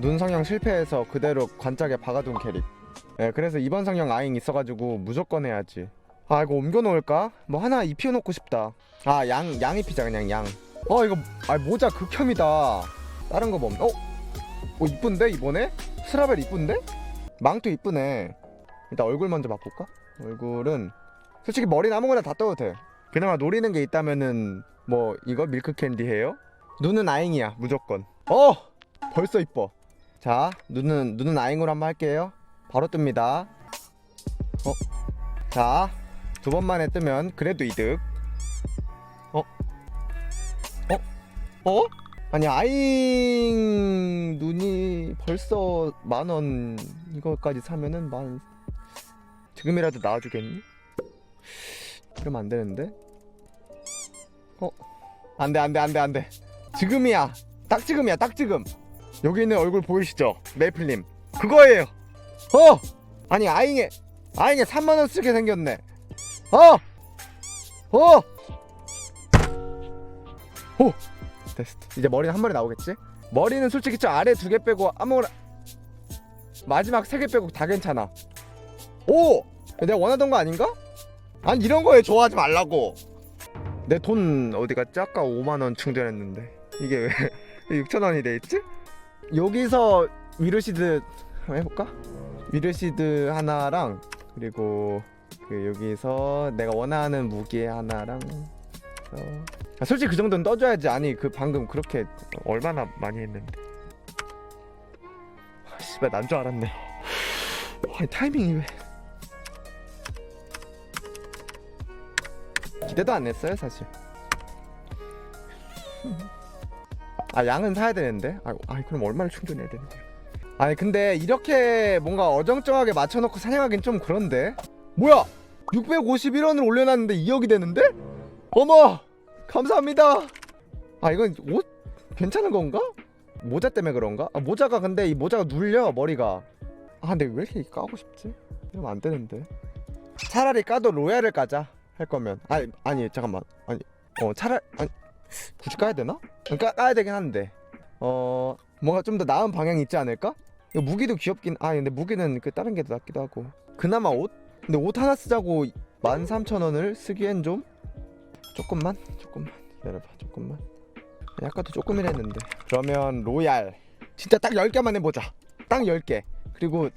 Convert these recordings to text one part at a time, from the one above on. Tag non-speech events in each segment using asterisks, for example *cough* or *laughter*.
눈 성형 실패해서 그대로 관짝에 박아둔 캐릭 예 그래서 이번 성형 아잉 있어가지고 무조건 해야지 아 이거 옮겨 놓을까? 뭐 하나 입혀 놓고 싶다 아 양양 입히자 그냥 양어 이거 아 모자 극혐이다 다른 거뭐 없나? 어? 어 이쁜데 이번에? 스라벨 이쁜데? 망토 이쁘네 일단 얼굴 먼저 바꿀까? 얼굴은 솔직히 머리는 아무거나 다 떠도 돼 그나마 노리는 게 있다면은 뭐 이거 밀크 캔디 해요? 눈은 아잉이야 무조건 어 벌써 이뻐 자 눈은 눈은 아잉으로 한번 할게요 바로 뜹니다 어 자 두 번만에 뜨면 그래도 이득 어? 어? 어? 아니 아잉 눈이 벌써 만 원 이거까지 사면은 만 지금이라도 나와주겠니? 그러면 안 되는데 어? 안돼 안돼 안돼 안돼 지금이야 딱 지금이야 딱 지금 여기 있는 얼굴 보이시죠 메이플님 그거예요 어 아니 아잉에 아잉에 3만원 쓰게 생겼네 어 어! 오! 됐어 이제 머리는 한 마리 나오겠지? 머리는 솔직히 저 아래 두 개 빼고 아무거나 마지막 세 개 빼고 다 괜찮아 오! 내가 원하던 거 아닌가? 아니 이런 거에 좋아하지 말라고 내 돈 어디 갔지? 아까 5만원 충전했는데 이게 왜 *laughs* 6천원이 돼있지? 여기서 위르시드 한번 해볼까? 위르시드 하나랑 그리고 그 여기서 내가 원하는 무기 하나랑 어. 아, 솔직히 그 정도는 떠줘야지. 아니 그 방금 그렇게 얼마나 많이 했는데. 아, 씨발 난 줄 알았네. 아니 타이밍이 왜? 기대도 안 했어요 사실 아 양은 사야 되는데? 아, 아 그럼 얼마를 충전해야 되는데 아니 근데 이렇게 뭔가 어정쩡하게 맞춰놓고 사냥하긴 좀 그런데? 뭐야! 651원을 올려놨는데 2억이 되는데? 어머! 감사합니다! 아 이건 옷? 괜찮은 건가? 모자 때문에 그런가? 아 모자가 근데 이 모자가 눌려 머리가. 아 근데 왜 이렇게 까고 싶지? 이러면 안 되는데. 차라리 까도 로얄을 까자 할 거면. 아니 아니 잠깐만. 아니 어 차라리 아니 굳이 까야 되나? 까, 까야 되긴 한데. 어 뭔가 좀 더 나은 방향이 있지 않을까? 무기도 귀엽긴 아 근데 무기는 그 다른 게 더 낫기도 하고. 그나마 옷? 근데 옷 하나 쓰자고 13,000원을 쓰기엔 좀 조금만 조금만 기다려봐 조금만. 아까도 조금이라 했는데. 그러면 로얄. 진짜 딱 10개만 해보자. 딱 10개. 그리고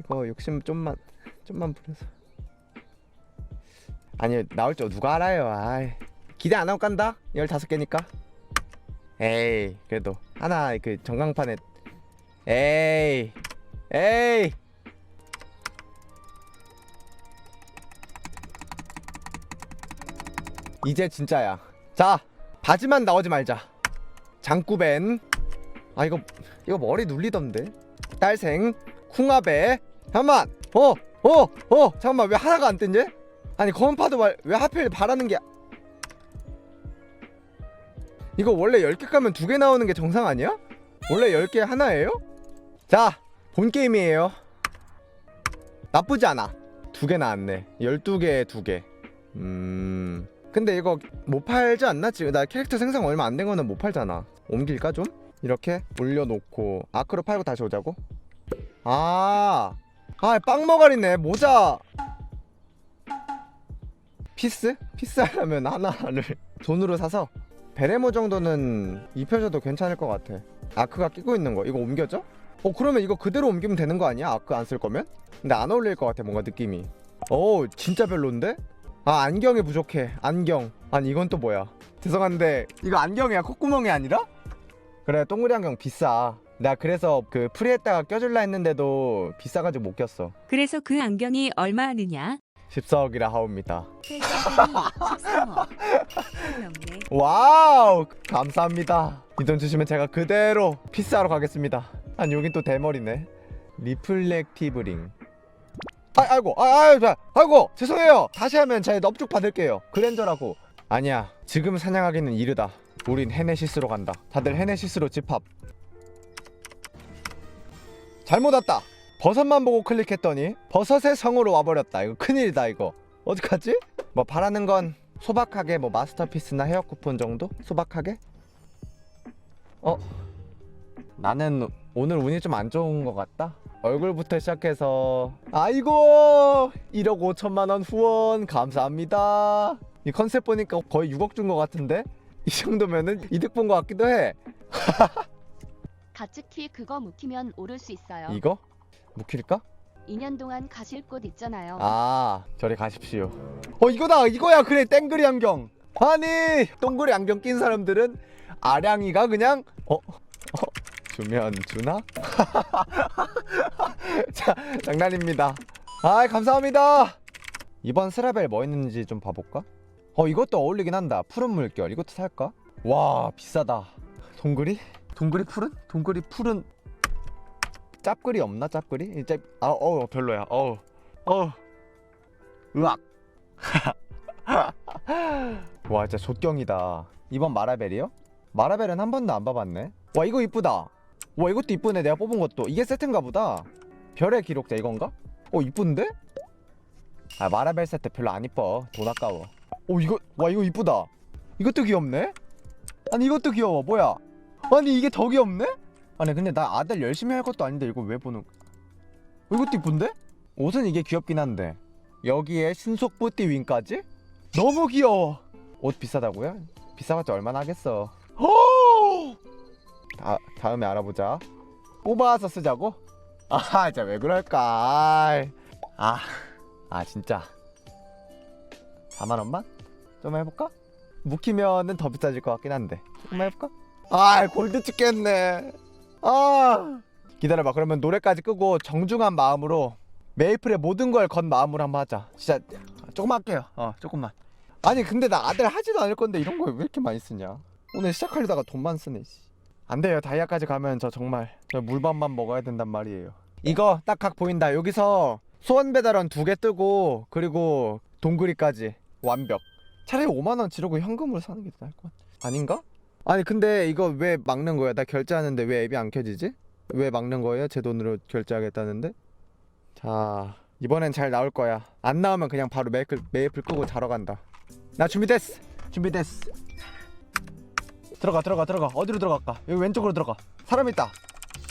이거 욕심 좀만 좀만 부려서. 아니 나올 줄 누가 알아요? 아이. 기대 안 하고 간다? 15개니까? 에이 그래도. 하나 그 전광판에. 에이 에이. 이제 진짜야. 자 바지만 나오지 말자. 장꾸벤. 아 이거 이거 머리 눌리던데? 딸생 쿵아배 잠깐만. 어어 어. 잠깐만 왜 하나가 안 뜬지 아니 검은파도 말 왜 하필 바라는 게 이거 원래 10개 까면 2개 나오는 게 정상 아니야? 원래 10개 하나예요? 자, 본 게임이에요. 나쁘지 않아. 2개 나왔네. 12개에 2개. 음. 근데 이거 못 팔지 않나? 지금 나 캐릭터 생성 얼마 안 된 거는 못 팔잖아. 옮길까 좀? 이렇게 올려놓고 아크로 팔고 다시 오자고? 아, 아 빵머가리네 모자. 피스? 피스 하려면 하나를 *laughs* 돈으로 사서 베레모 정도는 입혀줘도 괜찮을 것 같아. 아크가 끼고 있는 거 이거 옮겨져? 어 그러면 이거 그대로 옮기면 되는 거 아니야? 아크 안 쓸 거면? 근데 안 어울릴 것 같아 뭔가 느낌이. 오 진짜 별론데? 아 안경이 부족해. 안경. 아니 이건 또 뭐야? 죄송한데 이거 안경이야 콧구멍이 아니라? 그래 동그리 안경 비싸. 나 그래서 그 프리했다가 껴줄라 했는데도 비싸가지고 못 꼈어. 그래서 그 안경이 얼마 하느냐? 14억이라 하옵니다. 세자들이 13억. 넘네. 와우 감사합니다. 이 돈 주시면 제가 그대로 피스하러 가겠습니다. 아니 여긴 또 대머리네. 리플렉티브 링. 아, 아이고 아, 아유, 자, 아이고 죄송해요. 다시 하면 제가 넙죽 받을게요. 그랜저라고. 아니야 지금 사냥하기는 이르다. 우린 헤네시스로 간다. 다들 헤네시스로 집합. 잘못 왔다 버섯만 보고 클릭했더니 버섯의 성으로 와버렸다 이거 큰일이다 이거 어떡하지? 뭐 바라는 건 소박하게 뭐 마스터피스나 헤어 쿠폰 정도? 소박하게? 어? 나는 오늘 운이 좀 안 좋은 것 같다. 얼굴부터 시작해서 아이고 1억 5천만 원 후원 감사합니다. 이 컨셉 보니까 거의 6억 준 것 같은데 이 정도면은 이득 본 것 같기도 해. *laughs* 가츠키 그거 묵히면 오를 수 있어요. 이거 묵힐까? 2년 동안 가실 곳 있잖아요. 아 저리 가십시오. 어 이거다 이거야 그래 땡그리 안경. 아니 동그리 안경 낀 사람들은 아량이가 그냥 어, 어 주면 주나? *laughs* 자 장난입니다. 아 감사합니다. 이번 스라벨 뭐 있는지 좀 봐볼까? 어 이것도 어울리긴 한다. 푸른 물결 이것도 살까? 와 비싸다. 동그리? 동그리 푸른? 동그리 푸른 짭글이 없나 짭글이? 이제 아어 별로야. 어우 어 으악. *laughs* 와 진짜 족경이다. 이번 마라벨이요? 마라벨은 한 번도 안 봐봤네. 와 이거 이쁘다. 와 이것도 이쁘네. 내가 뽑은 것도 이게 세트인가 보다. 별의 기록자 이건가? 어 이쁜데? 아 마라벨 세트 별로 안 이뻐. 돈 아까워. 오 이거 와 이거 이쁘다. 이것도 귀엽네. 아니 이것도 귀여워. 뭐야? 아니 이게 더 귀엽네? 아니 근데 나 아들 열심히 할 것도 아닌데 이거 왜 보는? 어, 이것도 이쁜데? 옷은 이게 귀엽긴 한데 여기에 신속 뿌띠 윙까지? 너무 귀여워. 옷 비싸다고요? 비싸봤자 얼마나 하겠어. 호! 다 다음에 알아보자. 뽑아서 쓰자고? 아 진짜 왜 그럴까? 아, 아 진짜. 4만 원만? 좀 해볼까? 묵히면은 더 비싸질 것 같긴 한데 조금만 해볼까? 아 골드 찍겠네. 아 기다려봐. 그러면 노래까지 끄고 정중한 마음으로 메이플의 모든 걸 건 마음으로 한번 하자. 진짜 조금만 할게요. 어 조금만. 아니 근데 나 아들 하지도 않을 건데 이런 거 왜 이렇게 많이 쓰냐? 오늘 시작하려다가 돈만 쓰네. 씨. 안 돼요. 다이아까지 가면 저 정말 저 물밥만 먹어야 된단 말이에요. 이거 딱 각 보인다. 여기서 소원 배달원 두 개 뜨고 그리고 동그리까지 완벽. 차라리 5만 원 지르고 현금으로 사는 게더 나을 것 같아. 아닌가? 아니 근데 이거 왜 막는 거야? 나 결제하는데 왜 앱이 안 켜지지? 왜 막는 거예요? 제 돈으로 결제하겠다는데? 자 이번엔 잘 나올 거야. 안 나오면 그냥 바로 메이플, 메이플 끄고 자러 간다. 나 준비됐어. 준비됐어. 들어가 들어가 들어가 어디로 들어갈까? 여기 왼쪽으로 들어가. 사람 있다.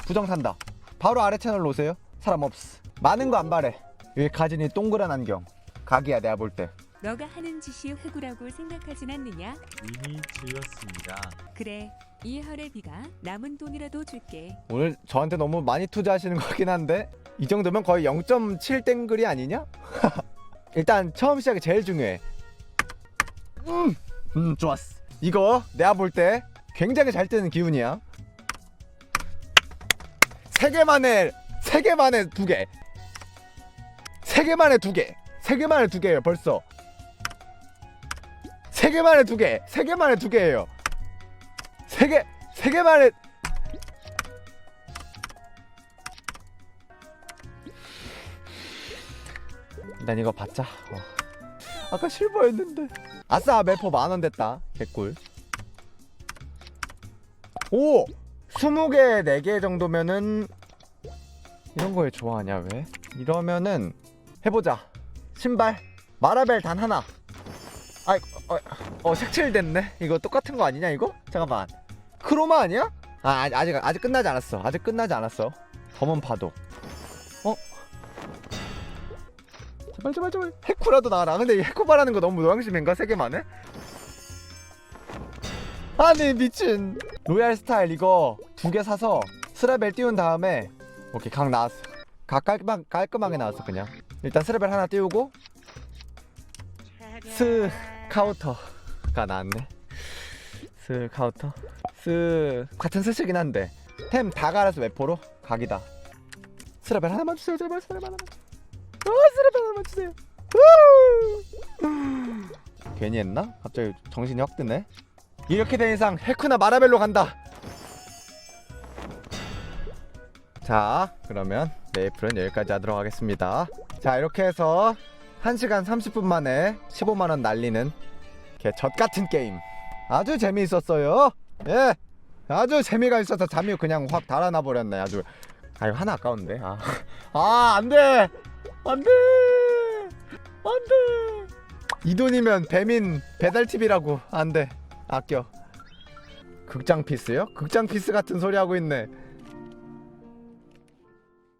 부정 산다. 바로 아래 채널로 오세요. 사람 없어. 많은 거 안 바래. 여기 가진이 동그란 안경. 각이야 내가 볼 때. 너가 하는 짓이 회구라고 생각하진 않느냐? 이미 질렀습니다. 그래. 이 혈액비가 남은 돈이라도 줄게. 오늘 저한테 너무 많이 투자하시는 것 같긴 한데 이 정도면 거의 0.7 땡글이 아니냐? *laughs* 일단 처음 시작이 제일 중요해. 음, 음 좋았어. 이거 내가 볼 때 굉장히 잘 뜨는 기운이야. 세 개만에 세 개만에 두 개. 세 개만에 두 개. 세 개만에 두 개예요 벌써. 세 개만에 두 개. 세 개만에 두 개예요. 세 개. 세 개만에 난 이거 받자. 어. 아까 실버였는데. 아싸 매포 만원 됐다. 개꿀. 오! 20개 4개 정도면은 이런 거에 좋아하냐 왜? 이러면은 해보자. 신발 마라벨 단 하나. 아, 어, 어 색칠 됐네. 이거 똑같은 거 아니냐 이거? 잠깐만. 크로마 아니야? 아 아직 아직, 아직 끝나지 않았어. 아직 끝나지 않았어. 검은 파도. 어? 제발 제발 제발 해쿠라도 나와라 근데 이 해쿠 바라는 거 너무 노양심인가? 세 개만 해? 아니 미친 로얄 스타일 이거 두 개 사서 스라벨 띄운 다음에 오케이 각 나왔어 각 깔끔하, 깔끔하게 나왔어 그냥 일단 스라벨 하나 띄우고 스 카우터가 나왔네. 스 카우터. 스 같은 스시긴 한데. 템 다 갈아서 외포로 각이다. 스라벨 하나만 주세요 제발. 스라벨 하나만. 아 스라벨 하나만 주세요. 우! 괜히 했나? 갑자기 정신이 확 드네. 이렇게 된 이상 헤쿠나 마라벨로 간다. 자 그러면 메이플은 여기까지 하도록 하겠습니다. 자 이렇게 해서 1시간 30분 만에 15만원 날리는 개 젖 같은 게임. 아주 재미있었어요. 예. 아주 재미가 있어서 잠이 그냥 확 달아나 버렸네 아주. 아 이거 하나 아까운데. 아, *laughs* 아 안 돼! 안 돼! 안 돼! 이 돈이면 배민 배달 팁이라고 안 돼. 아껴. 극장 피스요? 극장 피스 같은 소리 하고 있네